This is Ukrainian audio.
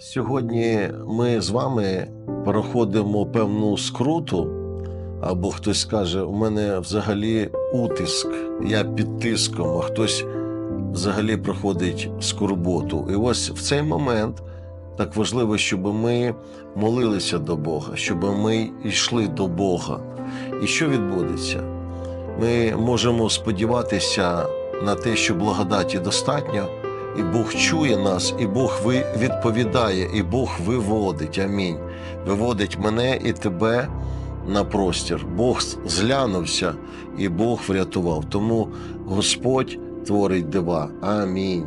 Сьогодні ми з вами проходимо певну скруту, або хтось каже, у мене взагалі утиск, я під тиском, а хтось взагалі проходить скорботу. І ось в цей момент так важливо, щоб ми молилися до Бога, щоб ми йшли до Бога. І що відбудеться? Ми можемо сподіватися на те, що благодаті достатньо, і Бог чує нас, і Бог відповідає, і Бог виводить. Амінь. Виводить мене і тебе на простір. Бог зглянувся, і Бог врятував. Тому Господь творить дива. Амінь.